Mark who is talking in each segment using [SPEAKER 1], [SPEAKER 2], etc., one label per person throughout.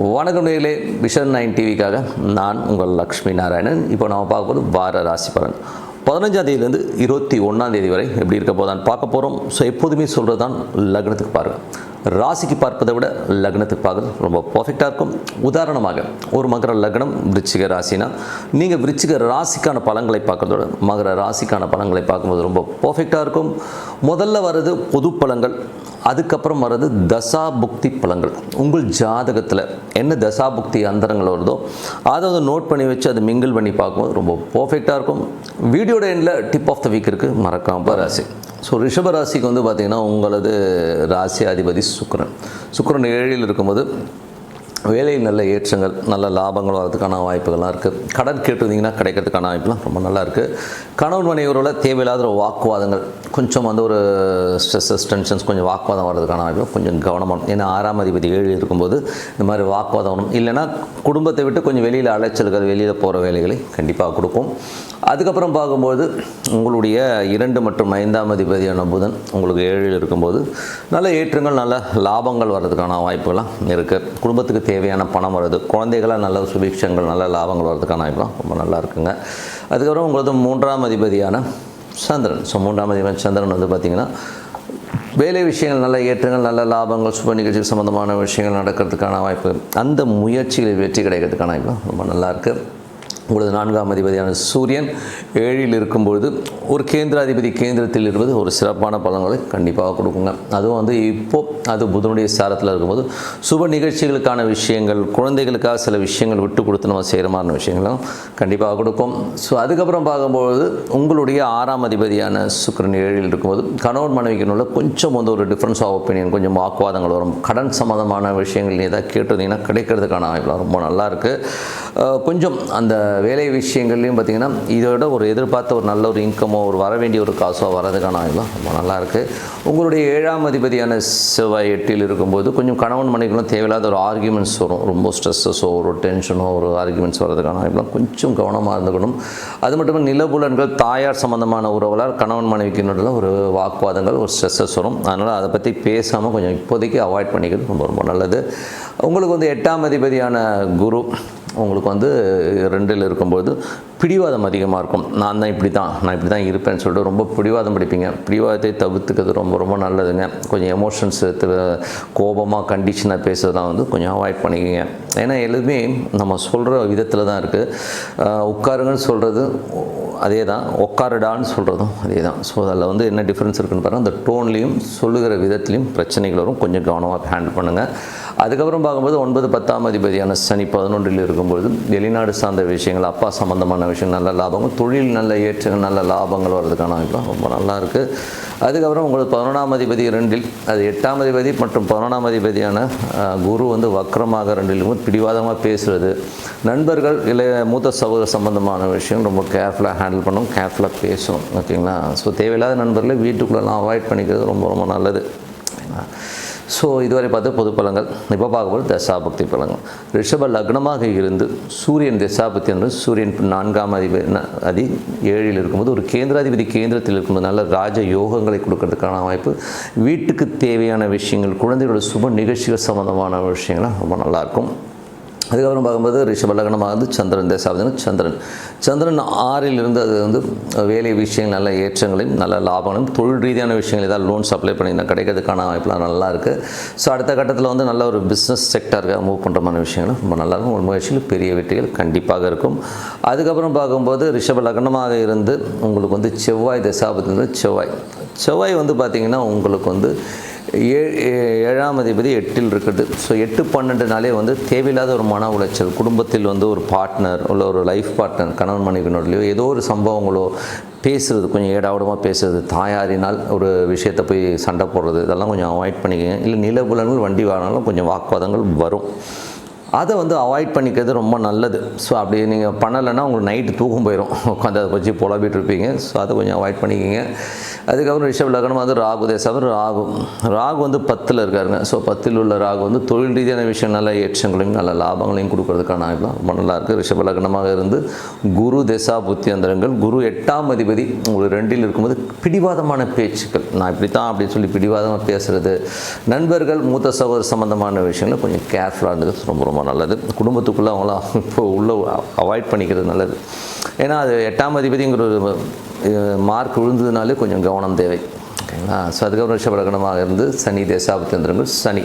[SPEAKER 1] வணக்கம் நேர்களே vision nine டிவிக்காக நான் உங்கள் லக்ஷ்மி நாராயணன். இப்போ நம்ம பார்க்க போது வார ராசி பலன். பதினஞ்சாம் தேதியிலேருந்து இருபத்தி ஒன்றாம் தேதி வரை எப்படி இருக்க போதான் பார்க்க போகிறோம் ஸோ எப்போதுமே சொல்கிறது தான் லக்னத்துக்கு பாருங்கள் ராசிக்கு பார்ப்பதை விட லக்னத்துக்கு பார்க்குறது ரொம்ப பர்ஃபெக்டாக இருக்கும். உதாரணமாக ஒரு மகர லக்னம் விருச்சிக ராசினா நீங்கள் விருச்சிக ராசிக்கான பலன்களை பார்க்குறதோட மகர ராசிக்கான பலன்களை பார்க்கும்போது ரொம்ப பர்ஃபெக்டாக இருக்கும். முதல்ல வர்றது பொது பலங்கள் அதுக்கப்புறம் வர்றது தசா புக்தி உங்கள் ஜாதகத்தில் என்ன தசா புக்தி அந்தரங்கள் வருதோ அதை வந்து நோட் பண்ணி வச்சு அதை மிங்கிள் பண்ணி பார்க்கும்போது ரொம்ப பர்ஃபெக்டாக இருக்கும். வீடியோட எண்டில் டிப் ஆஃப் த வீக் இருக்குது மறக்காம ராசி. ஸோ ரிஷப ராசிக்கு வந்து பார்த்திங்கன்னா உங்களது ராசி அதிபதி சுக்கரன். சுக்கிரன் ஏழில் இருக்கும்போது வேலையில் நல்ல ஏற்றங்கள் நல்ல லாபங்கள் வரதுக்கான வாய்ப்புகள்லாம் இருக்குது கடன் கேட்டிருந்தீங்கன்னா கிடைக்கிறதுக்கான வாய்ப்புலாம் ரொம்ப நல்லா இருக்குது கணவன் மனைவரோட தேவையில்லாத ஒரு வாக்குவாதங்கள் கொஞ்சம் அந்த ஒரு ஸ்ட்ரெஸ்ஸஸ் டென்ஷன்ஸ் கொஞ்சம் வாக்குவாதம் வர்றதுக்கான வாய்ப்பு கொஞ்சம் கவனமாக ஏன்னா ஆறாம் அதிபதி ஏழு இருக்கும்போது இந்த மாதிரி வாக்குவாதம் வரும். இல்லைன்னா குடும்பத்தை விட்டு கொஞ்சம் வெளியில் அலைச்சல்கள் வெளியில் போகிற வேலைகளை கண்டிப்பாக கொடுக்கும். அதுக்கப்புறம் பார்க்கும்போது உங்களுடைய இரண்டு மற்றும் ஐந்தாம் அதிபதியான புதன் உங்களுக்கு ஏழில் இருக்கும்போது நல்ல ஏற்றங்கள் நல்ல லாபங்கள் வர்றதுக்கான வாய்ப்புகள்லாம் இருக்குது குடும்பத்துக்கு தேவையான பணம் வருது குழந்தைகளாக நல்ல சுபிக்ஷங்கள் நல்ல லாபங்கள் வர்றதுக்கான வாய்ப்புலாம் ரொம்ப நல்லா இருக்குங்க. அதுக்கப்புறம் உங்களது மூன்றாம் அதிபதியான சந்திரன். ஸோ மூன்றாம் அதிபதி சந்திரன் வந்து பார்த்திங்கன்னா வேலை விஷயங்கள் நல்ல ஏற்றங்கள் நல்ல லாபங்கள் சுப நிகழ்ச்சி சம்மந்தமான விஷயங்கள் நடக்கிறதுக்கான வாய்ப்பு. அந்த முயற்சிகளில் வெற்றி கிடைக்கிறதுக்கான வாய்ப்பு. ரொம்ப நல்லாயிருக்கு உங்களது நான்காம் அதிபதியான சூரியன் ஏழில் இருக்கும்பொழுது ஒரு கேந்திராதிபதி கேந்திரத்தில் இருப்பது ஒரு சிறப்பான பலன்களை கண்டிப்பாக கொடுக்குங்க. அதுவும் வந்து இப்போது அது புதனுடைய சாரத்தில் இருக்கும்போது சுப நிகழ்ச்சிகளுக்கான விஷயங்கள் குழந்தைகளுக்காக சில விஷயங்கள் விட்டு கொடுத்து நம்ம செய்கிற மாதிரி விஷயங்களும் கண்டிப்பாக கொடுக்கும் ஸோ அதுக்கப்புறம் பார்க்கும்பொழுது உங்களுடைய ஆறாம் அதிபதியான சுக்கரன் ஏழில் இருக்கும்போது கணவன் மனைவிக்குள்ள கொஞ்சம் வந்து ஒரு டிஃப்ரென்ஸ் ஆஃப் ஒப்பீனியன் கொஞ்சம் வாக்குவாதங்கள் வரும். கடன் சம்மந்தமான விஷயங்கள் ஏதாவது கேட்டிருந்தீங்கன்னா கிடைக்கிறதுக்கான வாய்ப்புலாம் ரொம்ப நல்லா இருக்குது கொஞ்சம் அந்த வேலை விஷயங்கள்லையும் பார்த்திங்கன்னா இதோட ஒரு எதிர்பார்த்த ஒரு நல்ல ஒரு இன்கம் ஒரு வர வேண்டிய ஒரு காசோ வரதுக்கான வாய்ப்புலாம் ரொம்ப நல்லாயிருக்கு. உங்களுடைய ஏழாம் அதிபதியான செவ்வாய் எட்டில் இருக்கும்போது கொஞ்சம் கணவன் மனைவிகளும் தேவையில்லாத ஒரு ஆர்குமெண்ட்ஸ் வரும். ரொம்ப ஸ்ட்ரெஸ்ஸஸோ ஒரு டென்ஷனோ ஒரு ஆர்குமெண்ட்ஸ் வரதுக்கான வாய்ப்புலாம் கொஞ்சம் கவனமாக இருந்துக்கணும். அது மட்டும் நிலபுலன்கள் தாயார் சம்மந்தமான உறவுகளால் கணவன் மனைவிக்கு நடுவில் ஒரு வாக்குவாதங்கள் ஒரு ஸ்ட்ரெஸ்ஸஸ் வரும். அதனால் அதை பற்றி பேசாமல் கொஞ்சம் இப்போதைக்கு அவாய்ட் பண்ணிக்கிறது ரொம்ப ரொம்ப நல்லது. உங்களுக்கு வந்து எட்டாம் அதிபதியான குரு உங்களுக்கு வந்து ரெண்டில் இருக்கும்போது பிடிவாதம் அதிகமாக இருக்கும். நான் தான் இப்படி தான் நான் இப்படி தான் இருப்பேன்னு சொல்லிட்டு ரொம்ப பிடிவாதம் பிடிப்பீங்க. பிடிவாதத்தை தவிர்த்துக்கிறது ரொம்ப ரொம்ப நல்லதுங்க. கொஞ்சம் எமோஷன்ஸ் கோபமாக கண்டிஷனாக பேசுறதெல்லாம் வந்து கொஞ்சம் அவாய்ட் பண்ணிக்கோங்க. ஏன்னா எதுவுமே நம்ம சொல்கிற விதத்தில் தான் இருக்குது உட்காருங்கன்னு சொல்கிறது அதே தான் உட்காருடான்னு சொல்கிறதும் அதே தான் ஸோ அதில் வந்து என்ன டிஃப்ரென்ஸ் இருக்குன்னு பாருங்கள் அந்த டோன்லேயும் சொல்லுகிற விதத்துலேயும் பிரச்சனைகள் வரும். கொஞ்சம் கவனமாக ஹேண்டில் பண்ணுங்கள் அதுக்கப்புறம் பார்க்கும்போது ஒன்பது பத்தாம் அதிபதியான சனி பதினொன்றில் இருக்கும்போது வெளிநாடு சார்ந்த விஷயங்கள் அப்பா சம்மந்தமான விஷயம் நல்ல லாபங்கள் தொழில் நல்ல ஏற்ற நல்ல லாபங்கள் வர்றதுக்கான வாய்ப்புலாம் ரொம்ப நல்லா இருக்குது அதுக்கப்புறம் உங்களுக்கு பதினொன்றாம் அதிபதி ரெண்டில் அது எட்டாம் அதிபதி மற்றும் பதினொன்றாம் அதிபதியான குரு வந்து வக்கரமாக ரெண்டிலும் பிடிவாதமாக பேசுகிறது நண்பர்கள் இல்லை மூத்த சகோதர சம்பந்தமான விஷயம் ரொம்ப கேர்ஃபுல்லாக ஹேண்டில் பண்ணும் கேர்ஃபுல்லாக பேசும் ஓகேங்களா? ஸோ தேவையில்லாத நண்பர்களை வீட்டுக்குள்ளெல்லாம் அவாய்ட் பண்ணிக்கிறது ரொம்ப ரொம்ப நல்லது. ஸோ இதுவரை பார்த்து பொது பலங்கள். இப்போ பார்க்கும்போது தசாபக்தி பலங்கள். ரிஷப லக்னமாக இருந்து சூரியன் தசாபக்தி என்பது சூரியன் நான்காம் அதிபதி அதி ஏழில் இருக்கும்போது ஒரு கேந்திராதிபதி கேந்திரத்தில் இருக்கும்போது நல்ல ராஜ யோகங்களை கொடுக்கறதுக்கான வாய்ப்பு. வீட்டுக்கு தேவையான விஷயங்கள் குழந்தைகளோட சுப நிகழ்ச்சிகள் சம்மந்தமான விஷயங்கள்லாம் ரொம்ப நல்லாயிருக்கும் அதுக்கப்புறம் பார்க்கும்போது ரிஷபலகனமாக வந்து சந்திரன் தேசாவதினா சந்திரன். சந்திரன் ஆறில் இருந்து அது வந்து வேலை விஷயங்கள் நல்ல ஏற்றங்களையும் நல்ல லாபங்களும் தொழில் ரீதியான விஷயங்கள் ஏதாவது லோன்ஸ் அப்ளை பண்ணியிருந்தால் கிடைக்கிறதுக்கான வாய்ப்புலாம் நல்லா இருக்குது ஸோ அடுத்த கட்டத்தில் வந்து நல்ல ஒரு பிஸ்னஸ் செக்டருக்கு மூவ் பண்ணுற மாதிரி விஷயங்களும் ரொம்ப நல்லா இருக்கும். ஒரு முயற்சியில் பெரிய வெற்றிகள் கண்டிப்பாக இருக்கும். அதுக்கப்புறம் பார்க்கும்போது ரிஷப லக்னமாக இருந்து உங்களுக்கு வந்து செவ்வாய் தசாபத்தில் செவ்வாய். செவ்வாய் வந்து பார்த்திங்கன்னா உங்களுக்கு வந்து ஏ ஏழாம் அதிபதி எட்டில் இருக்குது ஸோ எட்டு பன்னெண்டுனாலே வந்து தேவையில்லாத ஒரு மன உளைச்சல். குடும்பத்தில் வந்து ஒரு பார்ட்னர் உள்ள ஒரு லைஃப் பார்ட்னர் கணவன் மனைவினோடலையோ ஏதோ ஒரு சம்பவங்களோ பேசுகிறது கொஞ்சம் ஏடாவிடமாக பேசுறது தாயாரினால் ஒரு விஷயத்தை போய் சண்டை போடுறது இதெல்லாம் கொஞ்சம் அவாய்ட் பண்ணிக்கங்க. இல்லை நிலபுலன்கள் வண்டி வாங்கினாலும் கொஞ்சம் வாக்குவாதங்கள் வரும். அதை வந்து அவாய்ட் பண்ணிக்கிறது ரொம்ப நல்லது. ஸோ அப்படி நீங்கள் பண்ணலைன்னா உங்களுக்கு நைட்டு தூக்கம் போயிடும் உட்காந்து அதை வச்சு புலம்பிட்டு இருப்பீங்க. ஸோ அதை கொஞ்சம் அவாய்ட் பண்ணிக்கிங்க. அதுக்கப்புறம் ரிஷப் லக்னம் வந்து ராகு தேசம் ராகு. ராகு வந்து பத்தில் இருக்காருங்க. ஸோ பத்தில் உள்ள ராகு வந்து தொழில் ரீதியான விஷயம் நல்ல ஏற்றங்களையும் நல்ல லாபங்களையும் கொடுக்கறதுக்கான வாய்ப்புலாம் ரொம்ப நல்லாயிருக்கு ரிஷப லக்னமாக இருந்து குரு தேசா புத்தியந்திரங்கள் குரு எட்டாம் அதிபதி. உங்களுக்கு ரெண்டில் இருக்கும்போது பிடிவாதமான பேச்சுக்கள். நான் இப்படி தான் அப்படின்னு சொல்லி பிடிவாதமாக பேசுகிறது நண்பர்கள் மூத்த சகோதர சம்பந்தமான விஷயங்களை கொஞ்சம் கேர்ஃபுல்லாக இருந்தது ரொம்ப ரொம்ப ரொம்ப நல்லது. குடும்பத்துக்குள்ளே அவங்களாம் இப்போ உள்ள அவாய்ட் பண்ணிக்கிறது நல்லது. ஏன்னா அது எட்டாம் அதிபதிங்கிற ஒரு மார்க் விழுந்ததுனாலே கொஞ்சம் கவனம் தேவை. ஓகேங்களா? ஸோ அதுக்கப்புறம் ரிஷபலகனமாக இருந்து சனி தேசாபத்தியந்திரங்கள் சனி.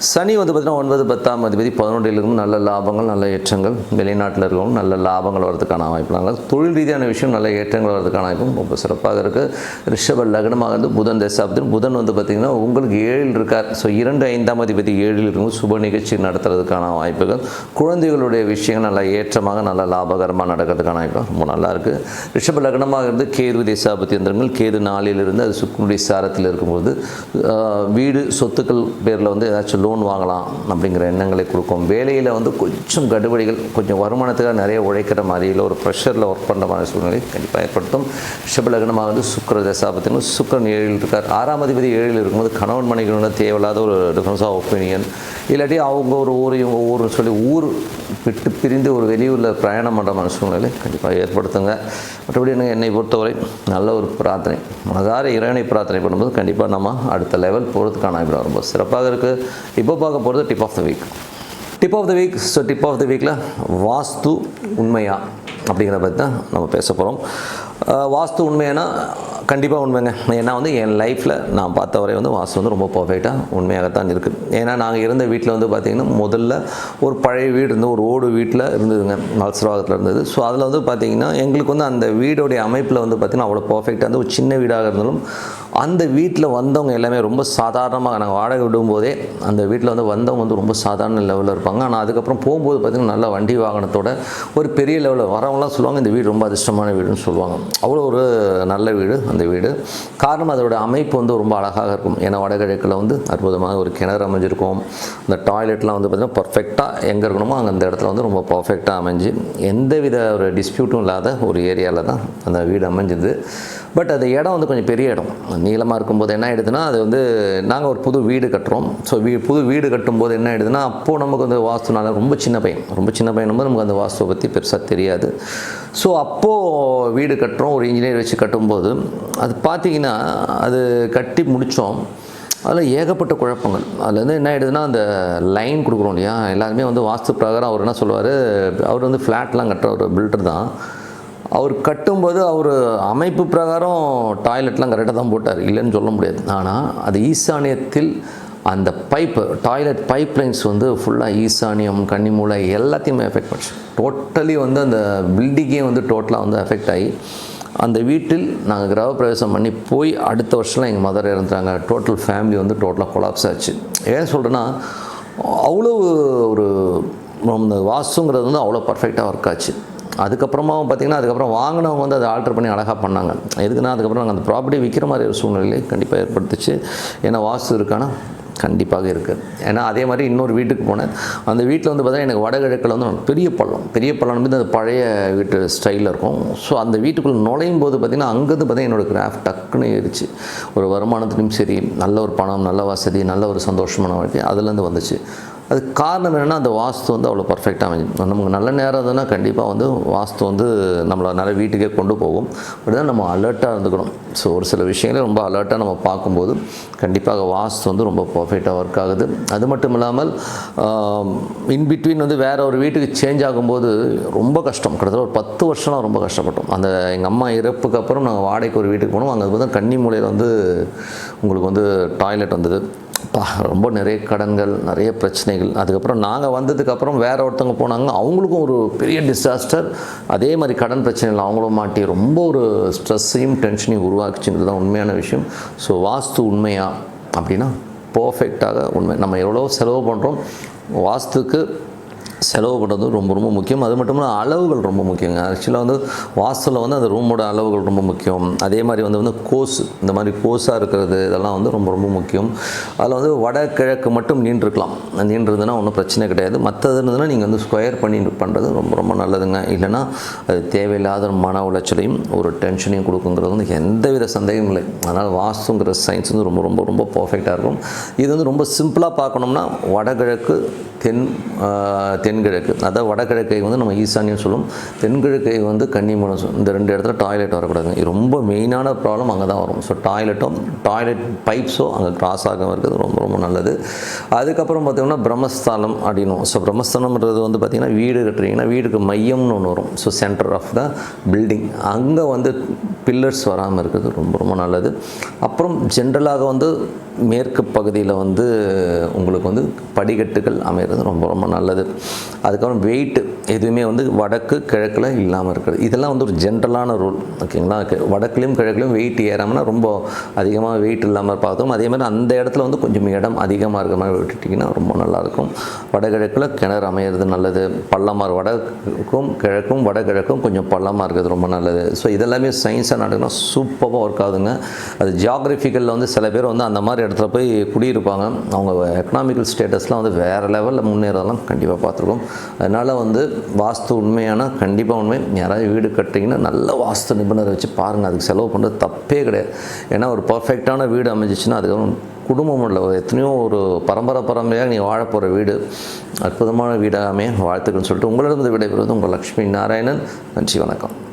[SPEAKER 1] சனி வந்து பார்த்திங்கன்னா ஒன்பது பத்தாம் அதிபதி பதினொன்றில் நல்ல லாபங்கள் நல்ல ஏற்றங்கள் வெளிநாட்டில் இருக்கவும் நல்ல லாபங்கள் வரதுக்கான வாய்ப்பு நல்ல தொழில் ரீதியான விஷயம் நல்ல ஏற்றங்கள் வரதுக்கான வாய்ப்பும் ரொம்ப சிறப்பாக இருக்குது ரிஷப லக்னமாக இருந்து புதன் தசாப்தம் புதன் வந்து பார்த்திங்கன்னா உங்களுக்கு ஏழில் இருக்கார். ஸோ இரண்டு ஐந்தாம் அதிபதி ஏழில் இருக்கும் சுப நிகழ்ச்சி நடத்துறதுக்கான வாய்ப்புகள். குழந்தைகளுடைய விஷயங்கள் நல்ல ஏற்றமாக நல்ல லாபகரமாக நடக்கிறதுக்கான வாய்ப்பு ரொம்ப நல்லாயிருக்கு ரிஷப லக்னமாக இருந்து கேது தேசாபத்தியந்திரங்கள் கேது நாளில் இருந்து அது சுக்குனுடைய சாரத்தில் இருக்கும்போது வீடு சொத்துக்கள் பேரில் வந்து ஏதாச்சும் லோன் வாங்கலாம் அப்படிங்கிற எண்ணங்களை கொடுக்கும். வேலையில் வந்து கொஞ்சம் கடுபடிகள் கொஞ்சம் வருமானத்துக்காக நிறைய உழைக்கிற மாதிரி இல்லை ஒரு ப்ரெஷரில் ஒர்க் பண்ணுற மாதிரி சூழ்நிலை கண்டிப்பாக ஏற்படுத்தும். ரிஷபலகனமாக வந்து சுக்கர தசாபத்தினும் சுக்கரன் ஏழில் இருக்கார். ஆறாம் அதிபதி ஏழில் இருக்கும்போது கணவன் மனைவிகளோட தேவையில்லாத ஒரு டிஃபரன்ஸ் ஆஃப் ஒப்பீனியன் இல்லாட்டி அவங்க ஒரு ஊர் இவங்க ஊர்னு சொல்லி ஊர் விட்டு பிரிந்து ஒரு வெளியூரில் பிரயாணம் பண்ணுற மாதிரி சூழ்நிலை கண்டிப்பாக ஏற்படுத்துங்க. மற்றபடி எனக்கு என்னை பொறுத்தவரை நல்ல ஒரு பிரார்த்தனை. மனதார இறைவனை பிரார்த்தனை பண்ணும்போது கண்டிப்பாக நம்ம அடுத்த லெவல் போகிறதுக்கான வாய்ப்பு ரொம்ப சிறப்பாக இருக்குது இப்போ பார்க்க போகிறது tip of the week tip of the week so tip of the வீக்கில் வாஸ்து உண்மையா அப்படிங்கிறத பற்றி தான் நம்ம பேச போகிறோம் வாஸ்து உண்மையானா கண்டிப்பாக உண்மைங்க. ஏன்னா வந்து என் லைஃப்பில் நான் பார்த்த வரை வந்து வாசு வந்து ரொம்ப பர்ஃபெக்டாக உண்மையாகத்தான் இருக்குது ஏன்னா நாங்கள் இருந்த வீட்டில் வந்து பார்த்திங்கன்னா முதல்ல ஒரு பழைய வீடு இருந்து ஒரு ஓடு வீட்டில் இருந்ததுங்க. மல்சரவாகத்தில் இருந்தது. ஸோ அதில் வந்து பார்த்திங்கன்னா எங்களுக்கு வந்து அந்த வீடோடைய அமைப்பில் வந்து பார்த்திங்கன்னா அவ்வளோ பர்ஃபெக்டாக வந்து ஒரு சின்ன வீடாக இருந்தாலும் அந்த வீட்டில் வந்தவங்க எல்லாமே ரொம்ப சாதாரணமாக நாங்கள் வாடகை விடும்போதே அந்த வீட்டில் வந்து வந்தவங்க வந்து ரொம்ப சாதாரண லெவலில் இருப்பாங்க. ஆனால் அதுக்கப்புறம் போகும்போது பார்த்திங்கன்னா நல்ல வண்டி வாகனத்தோட ஒரு பெரிய லெவலில் வரவங்களாம் சொல்லுவாங்க இந்த வீடு ரொம்ப அதிர்ஷ்டமான வீடுன்னு சொல்லுவாங்க. அவ்வளோ ஒரு நல்ல வீடு. அந்த வீடு. காரணம் அதோட அமைப்பு வந்து ரொம்ப அழகாக இருக்கும். ஏன்னா வடகிழக்கில் வந்து அற்புதமாக ஒரு கிணறு அமைஞ்சிருக்கும். அந்த டாய்லெட்லாம் வந்து பார்த்திங்கன்னா பர்ஃபெக்டாக எங்கே இருக்கணுமோ அங்கே அந்த இடத்துல வந்து ரொம்ப பர்ஃபெக்டாக அமைஞ்சு எந்தவித ஒரு டிஸ்பியூட்டும் இல்லாத ஒரு ஏரியாவில் தான் அந்த வீடு அமைஞ்சிது. பட் அது இடம் வந்து கொஞ்சம் பெரிய இடம். நீளமாக இருக்கும்போது என்ன ஆகிடுதுன்னா அது வந்து நாங்கள் ஒரு புது வீடு கட்டுறோம். ஸோ வீ புது வீடு கட்டும்போது என்ன ஆகிடுதுன்னா அப்போது நமக்கு வந்து வாஸ்துனால ரொம்ப சின்ன பையன். ரொம்ப சின்ன பையனும் போது நமக்கு அந்த வாஸ்துவை பற்றி பெருசாக தெரியாது. ஸோ அப்போது வீடு கட்டுறோம் ஒரு இன்ஜினியர் வச்சு கட்டும்போது. அது பார்த்தீங்கன்னா அது கட்டி முடித்தோம் அதில் ஏகப்பட்ட குழப்பங்கள். அதில் வந்து என்ன ஆகிடுதுன்னா அந்த லைன் கொடுக்குறோம் இல்லையா? எல்லாருமே வந்து வாஸ்து பிரகாரம் அவர் என்ன சொல்லுவார்? அவர் வந்து ஃப்ளாட்லாம் கட்டுற ஒரு பில்டர் தான். அவர் கட்டும்போது அவர் அமைப்பு பிரகாரம் டாய்லெட்லாம் கரெக்டாக தான் போட்டார். இல்லைன்னு சொல்ல முடியாது. ஆனால் அது ஈசானியத்தில் அந்த பைப்பு டாய்லெட் பைப் லைன்ஸ் வந்து ஃபுல்லாக ஈசானியம் கன்னிமூலை எல்லாத்தையுமே எஃபெக்ட் பண்ணுச்சு. டோட்டலி வந்து அந்த பில்டிங்கே வந்து டோட்டலாக வந்து எஃபெக்ட் ஆகி அந்த வீட்டில் நாங்கள் கிரகப்பிரவேசம் பண்ணி போய் அடுத்த வருஷம்லாம் எங்கள் மதர் இறந்துட்டாங்க. டோட்டல் ஃபேமிலி வந்து டோட்டலாக கொலாப்ஸ் ஆச்சு. ஏன் சொல்கிறேன்னா அவ்வளோ ஒரு இந்த வாசுங்கிறது வந்து அவ்வளோ பர்ஃபெக்டாக ஒர்க் ஆச்சு. அதுக்கப்புறமா பார்த்தீங்கன்னா அதுக்கப்புறம் வாங்கினவங்க வந்து அதை ஆல்டர் பண்ணி அழகாக பண்ணாங்க. எதுக்குன்னா அதுக்கப்புறம் நாங்கள் அந்த ப்ராப்பர்ட்டி விற்கிற மாதிரி ஒரு சூழ்நிலை கண்டிப்பாக ஏற்படுத்துச்சு. ஏன்னா வாஸ்து இருக்கானா? கண்டிப்பாக இருக்குது ஏன்னா அதே மாதிரி இன்னொரு வீட்டுக்கு போனேன். அந்த வீட்டில் வந்து பார்த்தீங்கன்னா எனக்கு வடகிழக்கில் வந்து பெரிய பள்ளம். பெரிய பள்ளம் வந்து அது பழைய வீட்டு ஸ்டைலில் இருக்கும். ஸோ அந்த வீட்டுக்குள்ளே நுழையும் போது பார்த்திங்கன்னா அங்கேருந்து பார்த்தீங்கன்னா என்னோடய கிராஃப்ட் டக்குன்னு ஏறிச்சு. ஒரு வருமானத்துலையும் சரி நல்ல ஒரு பணம் நல்ல வசதி நல்ல ஒரு சந்தோஷமான வாழ்க்கை அதுலேருந்து வந்துச்சு. அது காரணம் என்னென்னா அந்த வாஸ்து வந்து அவ்வளோ பர்ஃபெக்டாக அமைஞ்சு. நமக்கு நல்ல நேரம் இருந்ததுன்னா கண்டிப்பாக வந்து வாஸ்து வந்து நம்மளை நிறைய வீட்டுக்கே கொண்டு போகும். அப்படி தான் நம்ம அலர்ட்டாக இருந்துக்கணும். ஸோ ஒரு சில விஷயங்களே ரொம்ப அலர்ட்டாக நம்ம பார்க்கும்போது கண்டிப்பாக வாஸ்து வந்து ரொம்ப பர்ஃபெக்டாக ஒர்க் ஆகுது. அது மட்டும் இல்லாமல் இன்பிட்வீன் வந்து வேறு ஒரு வீட்டுக்கு சேஞ்ச் ஆகும்போது ரொம்ப கஷ்டம். கிட்டத்தட்ட ஒரு பத்து வருஷம்லாம் ரொம்ப கஷ்டப்பட்டோம். அந்த எங்கள் அம்மா இறப்புக்கு அப்புறம் நாங்கள் வாடகைக்கு ஒரு வீட்டுக்கு போனோம். அங்கே வந்து கன்னி மூலையில் வந்து உங்களுக்கு வந்து டாய்லெட் வந்தது. அப்பா ரொம்ப நிறைய கடன்கள் நிறைய பிரச்சனைகள். அதுக்கப்புறம் நாங்கள் வந்ததுக்கப்புறம் வேறு ஒருத்தவங்க போனாங்க. அவங்களுக்கும் ஒரு பெரிய டிசாஸ்டர் அதே மாதிரி கடன் பிரச்சனைகள் அவங்களும் மாட்டி ரொம்ப ஒரு ஸ்ட்ரெஸ்ஸையும் டென்ஷனையும் உருவாக்குச்சுங்கிறது தான் உண்மையான விஷயம். ஸோ வாஸ்து உண்மையா? அப்படின்னா பர்ஃபெக்டாக உண்மை. நம்ம எவ்வளோ செலவு பண்ணுறோம் வாஸ்துக்கு செலவு பண்ணுறது ரொம்ப ரொம்ப முக்கியம். அது மட்டும் இல்லாமல் அளவுகள் ரொம்ப முக்கியங்க. ஆக்சுவலாக வந்து வாசலில் வந்து அந்த ரூமோட அளவுகள் ரொம்ப முக்கியம். அதே மாதிரி வந்து வந்து கோஸ் இந்த மாதிரி கோஸாக இருக்கிறது இதெல்லாம் வந்து ரொம்ப ரொம்ப முக்கியம். அதில் வந்து வடகிழக்கு மட்டும் நீண்டிருக்கலாம். நீண்டிருந்ததுன்னா ஒன்றும் பிரச்சனை கிடையாது. மற்றது இருந்ததுன்னா நீங்கள் வந்து ஸ்கொயர் பண்ணி பண்ணுறது ரொம்ப ரொம்ப நல்லதுங்க. இல்லைன்னா அது தேவையில்லாத ஒரு மன உளைச்சலையும் ஒரு டென்ஷனையும் கொடுக்குங்கிறது வந்து எந்தவித சந்தேகமும் இல்லை. அதனால் வாஸ்துங்கிற சயின்ஸ் வந்து ரொம்ப ரொம்ப ரொம்ப பர்ஃபெக்டாக இருக்கும். இது வந்து ரொம்ப சிம்பிளாக பார்க்கணும்னா வடகிழக்கு தென் தென் தென்கிழக்கு. அதாவது வடகிழக்கை வந்து நம்ம ஈசானியம் சொல்லும். தென்கிழக்கை வந்து கன்னிமூலம் சொல்லுவோம் இந்த ரெண்டு இடத்துல டாய்லெட் வரக்கூடாது. ரொம்ப மெயினான ப்ராப்ளம் அங்கே தான் வரும். ஸோ டாய்லெட்டும் டாய்லெட் பைப்ஸோ அங்கே கிராஸ் ஆகாமல் இருக்கிறது ரொம்ப ரொம்ப நல்லது. அதுக்கப்புறம் பார்த்திங்கன்னா பிரம்மஸ்தானம் அப்படின்னும். ஸோ பிரம்மஸ்தானம்ன்றது வந்து பார்த்திங்கன்னா வீடு கட்டுறீங்கன்னா வீடுக்கு மையம்னு ஒன்று வரும். So centre of the building அங்கே வந்து பில்லர்ஸ் வராமல் இருக்கிறது ரொம்ப ரொம்ப நல்லது. அப்புறம் ஜென்ரலாக வந்து மேற்கு பகுதியில் வந்து உங்களுக்கு வந்து படிக்கட்டுகள் அமைகிறது ரொம்ப ரொம்ப நல்லது. அதுக்கப்புறம் வெயிட்டு எதுவுமே வந்து வடக்கு கிழக்கில் இல்லாமல் இருக்கிறது. இதெல்லாம் வந்து ஒரு ஜென்ரலான ரூல் ஓகேங்களா வடக்குலேயும் வடக்குலையும் கிழக்குலையும் வெயிட் ஏறாமல்னா ரொம்ப அதிகமாக வெயிட் இல்லாமல் பார்த்தோம் அதே மாதிரி அந்த இடத்துல வந்து கொஞ்சம் இடம் அதிகமாக இருக்கிற மாதிரி விட்டுட்டிங்கன்னா ரொம்ப நல்லாயிருக்கும். வடகிழக்கில் கிணறு அமையிறது நல்லது. பள்ளமாக வடக்கும் கிழக்கும் வடகிழக்கும் கொஞ்சம் பள்ளமாக இருக்கிறது ரொம்ப நல்லது. ஸோ இதெல்லாமே சயின்ஸாக நடக்குன்னா சூப்பராக ஒர்க் ஆகுதுங்க. அது ஜியாகிரபிக்கலில் வந்து சில பேர் வந்து அந்த மாதிரி இடத்துல போய் குடியிருப்பாங்க. அவங்க எக்கனாமிக்கல் ஸ்டேட்டஸ்லாம் வந்து வேறு லெவலில் முன்னேறதெல்லாம் கண்டிப்பாக பார்த்துருக்கோம். அதனால் வந்து வாஸ்து உண்மையான? கண்டிப்பாக உண்மை. யாராவது வீடு கட்டுறீங்கன்னா நல்ல வாஸ்து நிபுணரை வச்சு பாருங்கள் அதுக்கு செலவு பண்ணுறது தப்பே கிடையாது. ஏன்னா ஒரு பர்ஃபெக்டான வீடு அமைஞ்சிச்சுன்னா அதுக்கப்புறம் குடும்பம் இல்லை. ஒரு எத்தனையோ ஒரு பரம்பரை பரம்பரையாக நீ வாழ போகிற வீடு அற்புதமான வீடாகவே வாழ்த்துக்கன்னு வாழ்த்துக்கள்னு சொல்லிட்டு உங்களிடம் விடைபெறுவது உங்கள் லக்ஷ்மி நாராயணன். நன்றி வணக்கம்.